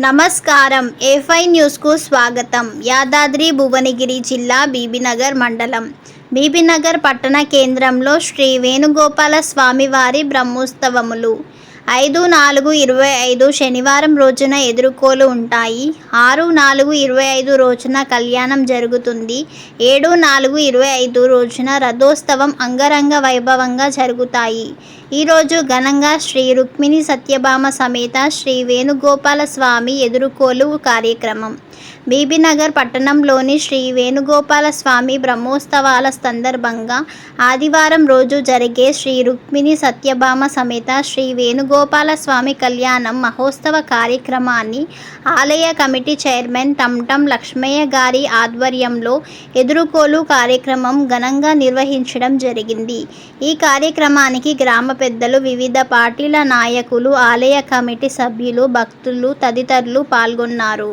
నమస్కారం. ఏఫై న్యూస్కు స్వాగతం. యాదాద్రి భువనగిరి జిల్లా బీబీనగర్ మండలం. బీబీనగర్ పట్టణ కేంద్రంలో శ్రీ వేణుగోపాల స్వామివారి బ్రహ్మోత్సవములు. ఐదు నాలుగు ఇరవై ఐదు శనివారం రోజున ఎదుర్కోలు ఉంటాయి. ఆరు నాలుగు ఇరవై ఐదు రోజున కళ్యాణం జరుగుతుంది. ఏడు నాలుగు ఇరవై ఐదు రోజున రథోత్సవం అంగరంగ వైభవంగా జరుగుతాయి. ఈరోజు ఘనంగా శ్రీ రుక్మిణి సత్యభామ సమేత శ్రీ వేణుగోపాల స్వామి ఎదుర్కోలు కార్యక్రమం. బీబీనగర్ పట్టణంలోని శ్రీ వేణుగోపాల స్వామి బ్రహ్మోత్సవాల సందర్భంగా ఆదివారం రోజు జరిగే శ్రీ రుక్మిణి సత్యభామ సమేత శ్రీ వేణుగోపాల స్వామి కళ్యాణం మహోత్సవ కార్యక్రమాన్ని ఆలయ కమిటీ చైర్మన్ టంటం లక్ష్మయ్య గారి ఆధ్వర్యంలో ఎదురుకోలు కార్యక్రమం ఘనంగా నిర్వహించడం జరిగింది. ఈ కార్యక్రమానికి గ్రామ పెద్దలు వివిధ పార్టీల నాయకులు ఆలయ కమిటీ సభ్యులు భక్తులు తదితరులు పాల్గొన్నారు.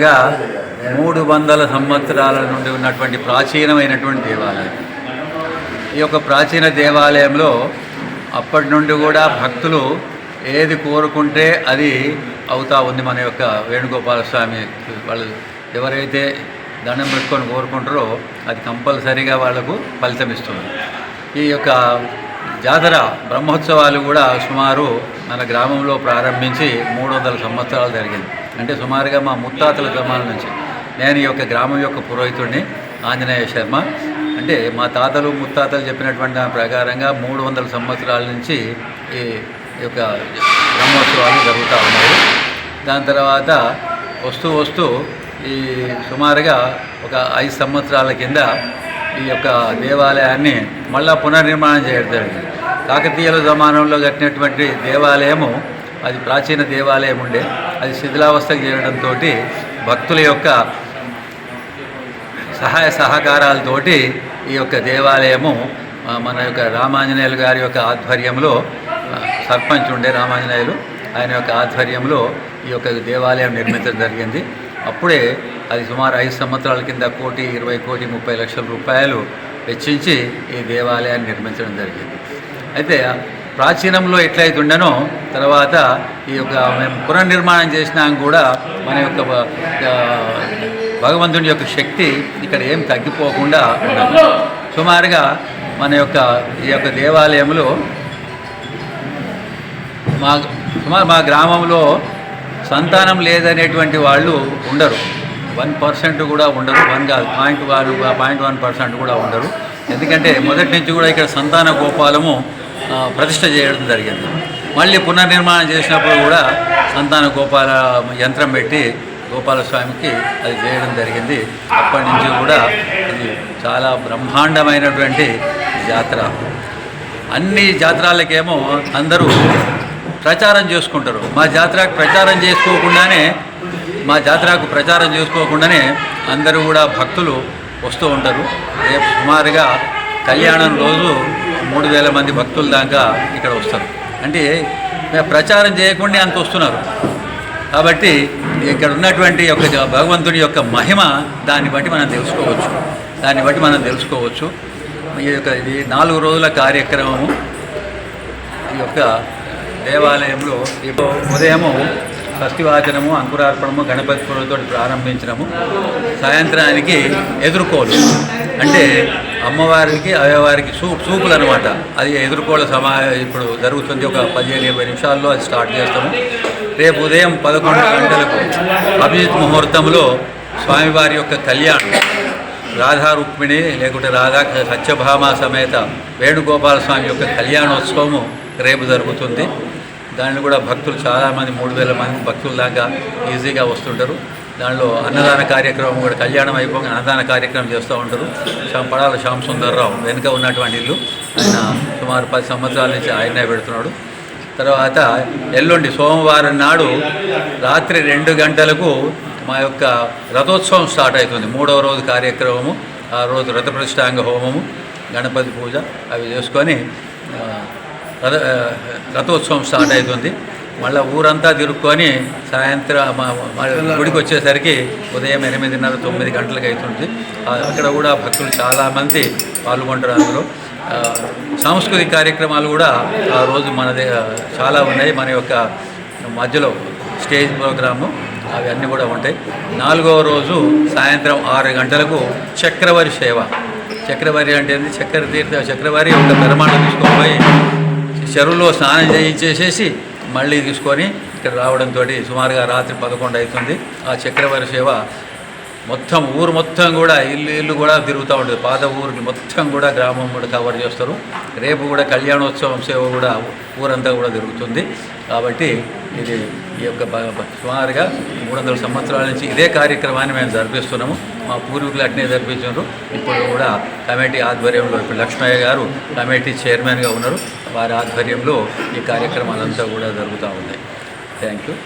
సుమారుగా మూడు వందల సంవత్సరాల నుండి ఉన్నటువంటి ప్రాచీనమైనటువంటి దేవాలయం. ఈ యొక్క ప్రాచీన దేవాలయంలో అప్పటి నుండి కూడా భక్తులు ఏది కోరుకుంటే అది అవుతా ఉంది మన యొక్క వేణుగోపాల స్వామి వాళ్ళు ఎవరైతే దండం పెట్టుకొని కోరుకుంటారో అది కంపల్సరీగా వాళ్ళకు ఫలితం ఇస్తుంది. ఈ యొక్క జాతర బ్రహ్మోత్సవాలు కూడా సుమారు మన గ్రామంలో ప్రారంభించి మూడు వందల సంవత్సరాలు జరిగింది. అంటే సుమారుగా మా ముత్తాతల జమాల నుంచి. నేను ఈ యొక్క గ్రామం యొక్క పురోహితుడిని ఆంజనేయ శర్మ. అంటే మా తాతలు ముత్తాతలు చెప్పినటువంటి దాని ప్రకారంగా మూడు వందల సంవత్సరాల నుంచి ఈ ఈ యొక్క బ్రహ్మోత్సవాలు జరుగుతూ ఉన్నాయి. దాని తర్వాత వస్తూ వస్తూ ఈ సుమారుగా ఒక ఐదు సంవత్సరాల కింద ఈ యొక్క దేవాలయాన్ని మళ్ళా పునర్నిర్మాణం చేయడం జరిగింది. కాకతీయుల జమానంలో కట్టినటువంటి దేవాలయము అది ప్రాచీన దేవాలయం ఉండే. అది శిథిలావస్థకు చేరడంతో భక్తుల యొక్క సహాయ సహకారాలతోటి ఈ యొక్క దేవాలయము మన యొక్క రామాంజనేయులు గారి యొక్క ఆధ్వర్యంలో సర్పంచ్ ఉండే రామాంజనేయులు ఆయన యొక్క ఆధ్వర్యంలో ఈ యొక్క దేవాలయం నిర్మించడం జరిగింది. అప్పుడే అది సుమారు ఐదు సంవత్సరాల కింద కోటి ఇరవై కోటి ముప్పై లక్షల రూపాయలు వెచ్చించి ఈ దేవాలయాన్ని నిర్మించడం జరిగింది. అయితే ప్రాచీనంలో ఎట్లయితే ఉండనో తర్వాత ఈ యొక్క మేము పునర్నిర్మాణం చేసినాం కూడా మన యొక్క భగవంతుని యొక్క శక్తి ఇక్కడ ఏం తగ్గిపోకుండా ఉన్నది సుమారుగా మన యొక్క ఈ యొక్క దేవాలయంలో మా సుమారు మా గ్రామంలో సంతానం లేదనేటువంటి వాళ్ళు ఉండరు. వన్ పర్సెంట్ కూడా ఉండరు వన్ కాదు పాయింట్ వారు పాయింట్ వన్ పర్సెంట్ కూడా ఉండరు. ఎందుకంటే మొదటి నుంచి కూడా ఇక్కడ సంతాన గోపాలము ప్రతిష్ట చేయడం జరిగింది. మళ్ళీ పునర్నిర్మాణం చేసినప్పుడు కూడా సంతాన గోపాల యంత్రం పెట్టి గోపాలస్వామికి అది చేయడం జరిగింది. అప్పటి నుంచి కూడా ఇది చాలా బ్రహ్మాండమైనటువంటి జాతర. అన్ని జాతరాలకేమో అందరూ ప్రచారం చేసుకుంటారు. మా జాతరకు ప్రచారం చేసుకోకుండానే మా జాతరకు ప్రచారం చేసుకోకుండానే అందరూ కూడా భక్తులు వస్తూ ఉంటారు. రేపు సుమారుగా కళ్యాణం రోజు మూడు వేల మంది భక్తుల దాకా ఇక్కడ వస్తారు. అంటే ప్రచారం చేయకుండా అంత వస్తున్నారు. కాబట్టి ఇక్కడ ఉన్నటువంటి యొక్క భగవంతుని భగవంతుడి యొక్క మహిమ దాన్ని బట్టి మనం తెలుసుకోవచ్చు. దాన్ని బట్టి మనం తెలుసుకోవచ్చు. ఈ యొక్క ఇది నాలుగు రోజుల కార్యక్రమము. ఈ యొక్క దేవాలయంలో ఇప్పుడు ఉదయము షష్టివాచనము అంకురార్పణము గణపతి పూలతో ప్రారంభించినము సాయంత్రానికి ఎదుర్కోలు. అంటే అమ్మవారికి అయ్యవారికి సూ సూపులు అనమాట అది ఎదుర్కోల సమా ఇప్పుడు జరుగుతుంది ఒక పదిహేను ఇరవై నిమిషాల్లో అది స్టార్ట్ చేస్తాము. రేపు ఉదయం పదకొండు గంటలకు అభిజిత్ ముహూర్తంలో స్వామివారి యొక్క కళ్యాణం. రాధా రుక్మిణి లేకుంటే రాధా సత్యభామ సమేత వేణుగోపాల స్వామి యొక్క కళ్యాణోత్సవము రేపు జరుగుతుంది. దాన్ని కూడా భక్తులు చాలామంది మూడు వేల మంది భక్తుల దాకా ఈజీగా వస్తుంటారు. దానిలో అన్నదాన కార్యక్రమం కూడా కళ్యాణం అయిపోగానే అన్నదాన కార్యక్రమం చేస్తూ ఉంటారు. శ్యామ్ పడాల శ్యామ్ సుందర్రావు వెనుక ఉన్నటువంటి ఇల్లు. ఆయన సుమారు పది సంవత్సరాల నుంచి ఆయనే పెడుతున్నాడు. తర్వాత ఎల్లుండి సోమవారం నాడు రాత్రి రెండు గంటలకు మా యొక్క రథోత్సవం స్టార్ట్ అవుతుంది. మూడవ రోజు కార్యక్రమము ఆ రోజు రథప్రతిష్టాంగ హోమము గణపతి పూజ అవి చేసుకొని రథ రథోత్సవం స్టార్ట్ అవుతుంది. మళ్ళీ ఊరంతా తిరుక్కొని సాయంత్రం మా- గుడికి వచ్చేసరికి ఉదయం ఎనిమిదిన్నర తొమ్మిది గంటలకు అవుతుంది. అక్కడ కూడా భక్తులు చాలామంది పాల్గొంటారు అందులో సాంస్కృతిక కార్యక్రమాలు కూడా ఆ రోజు మన చాలా ఉన్నాయి. మన యొక్క మధ్యలో స్టేజ్ ప్రోగ్రాము అవి అన్నీ కూడా ఉంటాయి. నాలుగవ రోజు సాయంత్రం ఆరు గంటలకు చక్రవారి సేవ. చక్రవారి అంటే ఏంది? చక్ర తీర్థ చక్రవారి ఒక పెరమాణం తీసుకొని పోయి చెరువులో స్నానం చేయించేసేసి మళ్ళీ తీసుకొని ఇక్కడ రావడంతో సుమారుగా రాత్రి పదకొండు అవుతుంది. ఆ చక్రవరి సేవ మొత్తం ఊరు మొత్తం కూడా ఇల్లు ఇల్లు కూడా తిరుగుతూ ఉంటుంది పాత ఊరికి మొత్తం కూడా గ్రామం కూడా కవర్ చేస్తారు. రేపు కూడా కళ్యాణోత్సవం సేవ కూడా ఊరంతా కూడా తిరుగుతుంది కాబట్టి ఇది ఈ యొక్క సుమారుగా మూడు వందల సంవత్సరాల నుంచి ఇదే కార్యక్రమాన్ని మేము జరిపిస్తున్నాము. మా పూర్వీకులు అట్నే జరిపించారు. ఇప్పుడు కూడా కమిటీ ఆధ్వర్యంలో ఇప్పుడు లక్ష్మయ్య గారు కమిటీ చైర్మన్గా ఉన్నారు. వారి ఆధ్వర్యంలో ఈ కార్యక్రమాలంతా కూడా జరుగుతూ ఉన్నాయి. Thank you